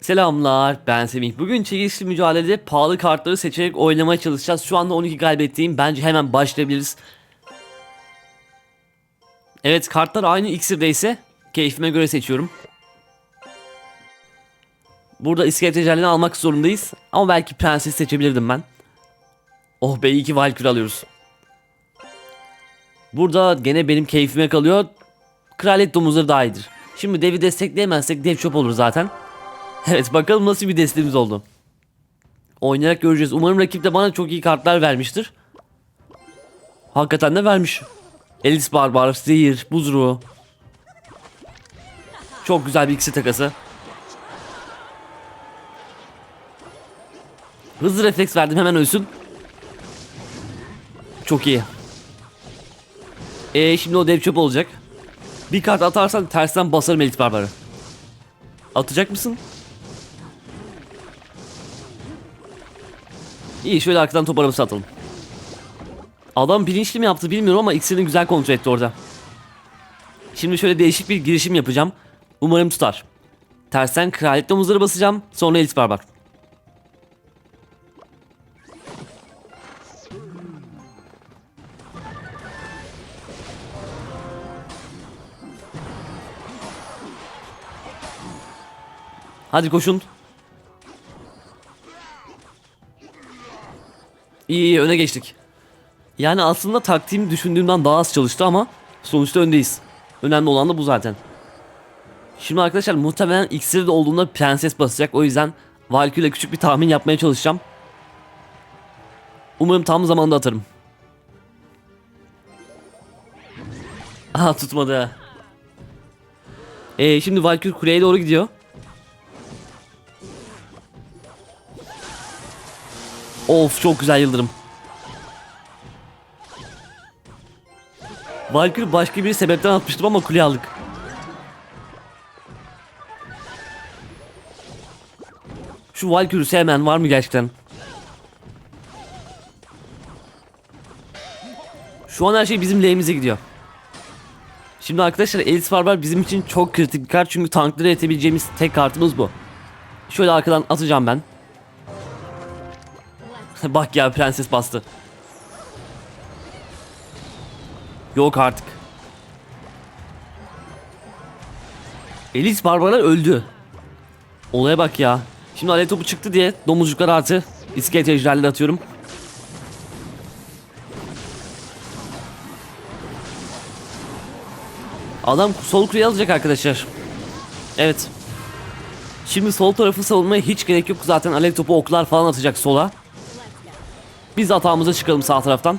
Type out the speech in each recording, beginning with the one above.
Selamlar ben Semih. Bugün çekişli mücadelede pahalı kartları seçerek oynamaya çalışacağız. Şu anda 12 galibiyetteyim. Bence hemen başlayabiliriz. Evet kartlar aynı iksirdeyse keyfime göre seçiyorum. Burada iskelet ejderlerini almak zorundayız. Ama belki prenses seçebilirdim ben. Oh be iyi ki Valkyrie alıyoruz. Burada gene benim keyfime kalıyor. Kraliyet domuzları daha iyidir. Şimdi devi destekleyemezsek dev çöp olur zaten. Evet bakalım nasıl bir desteğimiz oldu. Oynayarak göreceğiz. Umarım rakip de bana çok iyi kartlar vermiştir. Hakikaten de vermiş. Elis Barbar, Zehir, Buzruğu. Çok güzel bir ikisi takası. Hızlı refleks verdim hemen ölsün. Çok iyi. Ee, şimdi o dev çöp olacak. Bir kart atarsan tersten basarım Elis Barbar'ı. Atacak mısın? İyi şöyle arkadan top arabası atalım. Adam bilinçli mi yaptı bilmiyorum ama ikisini güzel kontrol etti orada. Şimdi şöyle değişik bir girişim yapacağım. Umarım tutar. Tersten kraliyet domuzları basacağım. Sonra elit barbar. Hadi koşun. İyi iyi öne geçtik. Yani aslında taktiğim düşündüğümden daha az çalıştı ama sonuçta öndeyiz. Önemli olan da bu zaten. Şimdi arkadaşlar muhtemelen iksiri de olduğunda prenses basacak. O yüzden Valkyrie küçük bir tahmin yapmaya çalışacağım. Umarım tam zamanda atarım. Aha tutmadı. Ee, şimdi Valkyrie kuleye doğru gidiyor. Of çok güzel yıldırım. Valkyrie başka bir sebepten atmıştım ama kule aldık. Şu Valkyrie sevmeyen var mı gerçekten? Şu an her şey bizim lehimize gidiyor. Şimdi arkadaşlar Elis Barbar bizim için çok kritik bir kart çünkü tankları etebileceğimiz tek kartımız bu. Şöyle arkadan atacağım ben. Bak ya prenses bastı. Yok artık. Elis barbarlar öldü. Olaya bak ya. Şimdi alev topu çıktı diye domuzcuklar artı iskelet ejderleri atıyorum. Adam sol kuleyi alacak arkadaşlar. Evet. Şimdi sol tarafı savunmaya hiç gerek yok. Zaten alev topu oklar falan atacak sola. Biz hatamıza çıkalım sağ taraftan.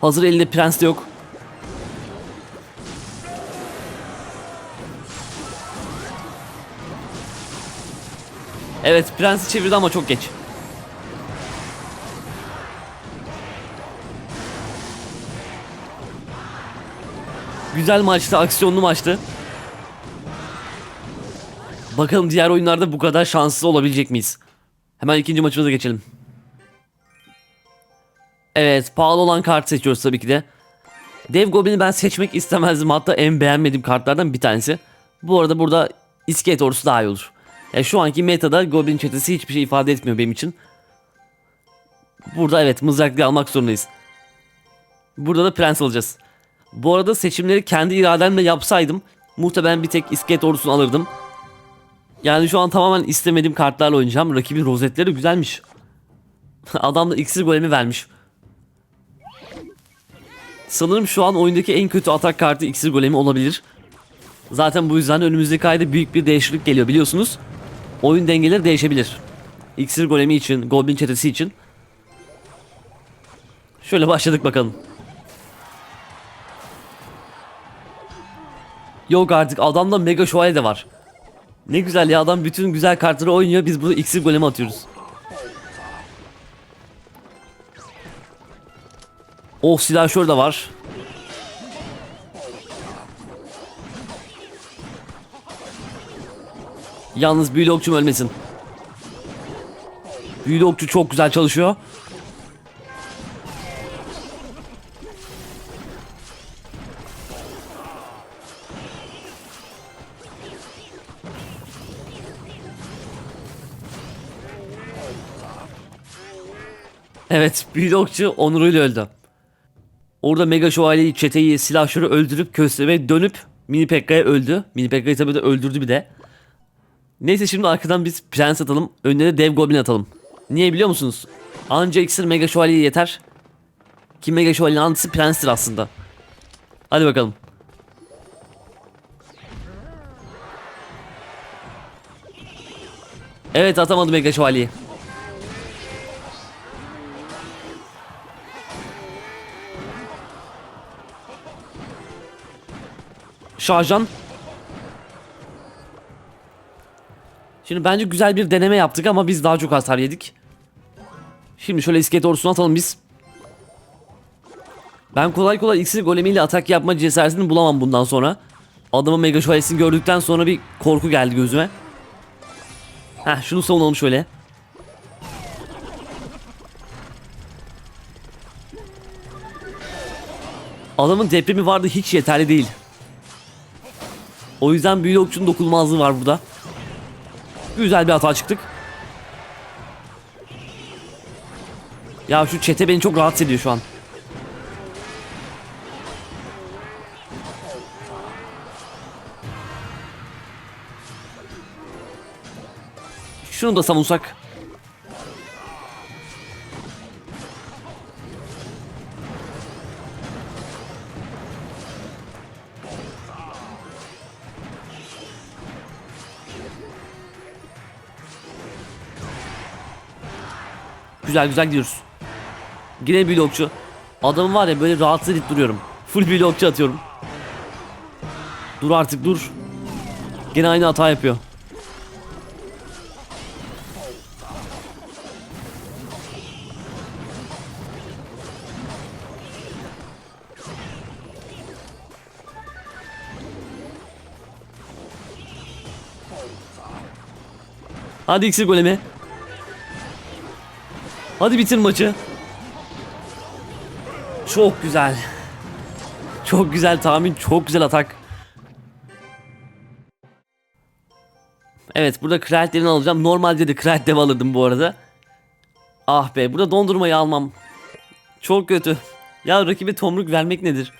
Hazır elinde prens de yok. Evet prensi çevirdi ama çok geç. Güzel maçtı, aksiyonlu maçtı. Bakalım diğer oyunlarda bu kadar şanssız olabilecek miyiz? Hemen ikinci maçımıza geçelim. Evet pahalı olan kartı seçiyoruz tabii ki de. Dev Goblin'i ben seçmek istemezdim. Hatta en beğenmediğim kartlardan bir tanesi. Bu arada burada iskelet ordusu daha iyi olur. Yani şu anki metada Goblin çetesi hiçbir şey ifade etmiyor benim için. Burada evet mızraklı almak zorundayız. Burada da prens alacağız. Bu arada seçimleri kendi irademle yapsaydım muhtemelen bir tek iskelet ordusunu alırdım. Yani şu an tamamen istemediğim kartlarla oynayacağım. Rakibin rozetleri güzelmiş. Adam da iksir golemi vermiş. Sanırım şu an oyundaki en kötü atak kartı iksir golemi olabilir. Zaten bu yüzden önümüzdeki ayda büyük bir değişiklik geliyor biliyorsunuz. Oyun dengeleri değişebilir. İksir golemi için, Goblin çetesi için. Şöyle başladık bakalım. Yok artık adamda mega şövalye de var. Ne güzel ya adam bütün güzel kartları oynuyor biz burada iksir golemi atıyoruz. Oh silahşör de var. Yalnız büyülü okçum ölmesin. Büyülü okçu çok güzel çalışıyor. Evet, büyülü okçu onuruyla öldü. Orada Mega Şövalyeyi, çeteyi, silahşörü öldürüp köstebeğe dönüp Mini Pekka'ya öldü. Mini Pekka'yı tabii de öldürdü bir de. Neyse şimdi arkadan biz prens atalım. Önüne de dev goblin atalım. Niye biliyor musunuz? Anca iksir Mega Şövalye'ye yeter. Ki Mega Şövalye'nin antisi prenstir aslında. Hadi bakalım. Evet atamadı Mega Şövalye'yi. Şarjan. Şimdi bence güzel bir deneme yaptık ama biz daha çok hasar yedik. Şimdi şöyle iskelet ordusunu atalım biz. Ben kolay kolay iksir golemiyle atak yapma cesaretini bulamam bundan sonra. Adamın mega şövalyesini gördükten sonra bir korku geldi gözüme. Heh şunu savunalım şöyle. Adamın depremi vardı hiç yeterli değil. O yüzden büyülü okçunun dokunulmazlığı var burada. Güzel bir hata çıktık. Ya şu çete beni çok rahatsız ediyor şu an. Şunu da savunsak. Güzel güzel gidiyoruz. Yine bir okçu. Adamı var ya böyle rahatsız edip duruyorum. Full bir okçu atıyorum. Dur artık dur. Gene aynı hata yapıyor. Hadi iksir golemi. Hadi bitir maçı. Çok güzel. Çok güzel tahmin, çok güzel atak. Evet burada kraliyetlerini alacağım. Normalde de kraliyet dev alırdım bu arada. Ah be burada dondurmayı almam. Çok kötü. Ya rakibe tomruk vermek nedir?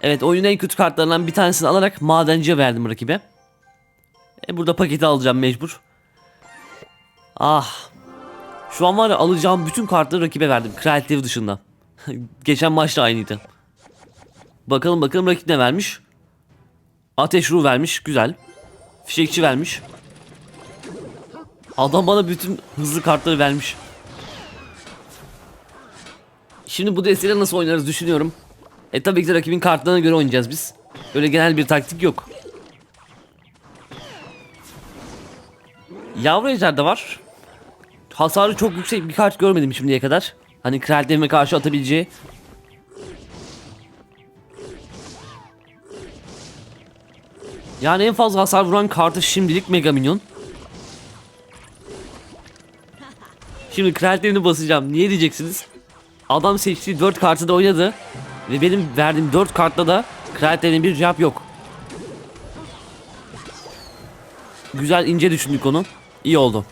Evet oyunun en kötü kartlarından bir tanesini alarak madenciye verdim rakibe. E burada paketi alacağım mecbur. Ah şu an var ya alacağım bütün kartları rakibe verdim. Devi dışında. Geçen maçta aynıydı. Bakalım bakalım rakip ne vermiş. Ateş ruh vermiş. Güzel. Fişekçi vermiş. Adam bana bütün hızlı kartları vermiş. Şimdi bu desteğiyle nasıl oynarız düşünüyorum. E tabii ki de rakibin kartlarına göre oynayacağız biz. Öyle genel bir taktik yok. Yavru ejder de var. Hasarı çok yüksek bir kart görmedim şimdiye kadar. Hani kraliyetlerime karşı atabileceği. Yani en fazla hasar vuran kartı şimdilik Mega Minyon. Şimdi kraliyetlerini basacağım. Niye diyeceksiniz? Adam seçtiği 4 kartı da oynadı. Ve benim verdiğim 4 kartta da kraliyetlerine bir cevap yok. Güzel ince düşündük onu. İyi oldu.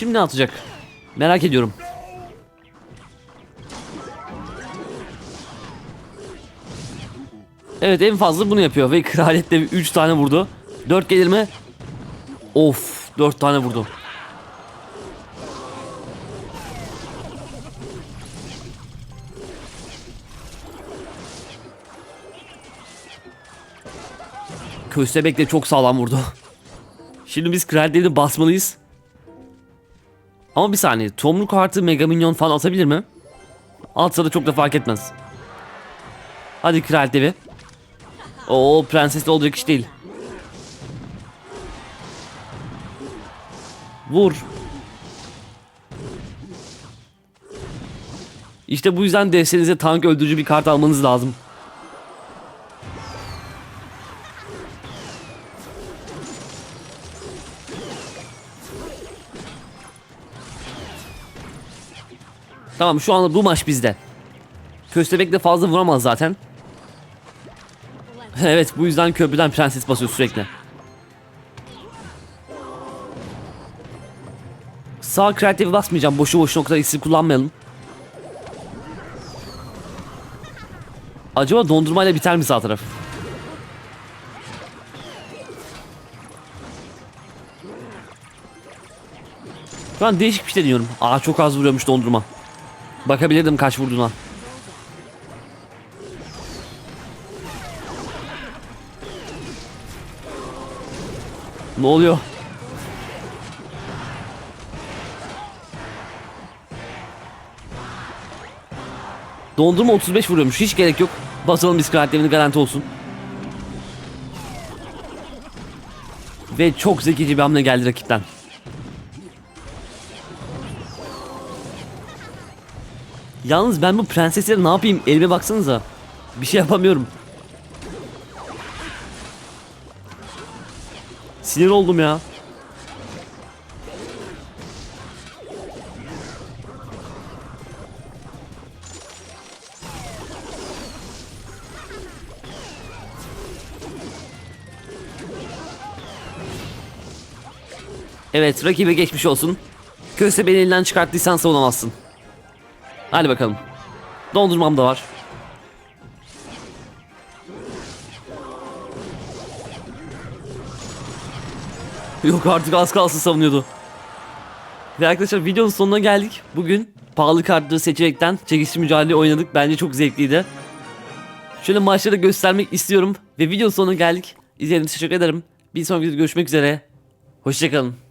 Şimdi ne atacak? Merak ediyorum. Evet en fazla bunu yapıyor ve kraliyette 3 tane vurdu. 4 gelir mi? Of 4 tane vurdu. Köstebek de çok sağlam vurdu. Şimdi biz kraliyetleri basmalıyız. Ama bir saniye. Tomruk artı Mega Minyon falan atabilir mi? Atsa da çok da fark etmez. Hadi kraliyet devi. Oo prensesle olacak iş değil. Vur. İşte bu yüzden destenize tank öldürücü bir kart almanız lazım. Tamam şu anda bu maç bizde. Köstebek de fazla vuramaz zaten. evet bu yüzden köprüden prenses basıyor sürekli. Sağ kreatifi basmayacağım. Boşu boşuna o kadar iksir kullanmayalım. Acaba dondurmayla biter mi sağ taraf? An değişik bir şey deniyorum. Aa çok az vuruyormuş dondurma. Bakabilirdim kaç vurduğuna. Ne oluyor? Dondurma 35 vuruyormuş. Hiç gerek yok. Basalım biz karakterini garanti olsun. Ve çok zekice bir hamle geldi rakipten. Yalnız ben bu prensesleri ne yapayım? Elime baksanıza. Bir şey yapamıyorum. Sinir oldum ya. Evet rakibe geçmiş olsun. Köse beni elinden çıkarttıysan savunamazsın. Hadi bakalım. Dondurmam da var. Yok artık az kalsın savunuyordu. Ve arkadaşlar videonun sonuna geldik. Bugün pahalı kartları seçerekten çekişli mücadele oynadık. Bence çok zevkliydi. Şöyle maçları göstermek istiyorum. Ve videonun sonuna geldik. İzlediğiniz için teşekkür ederim. Bir sonraki videoda görüşmek üzere. Hoşçakalın.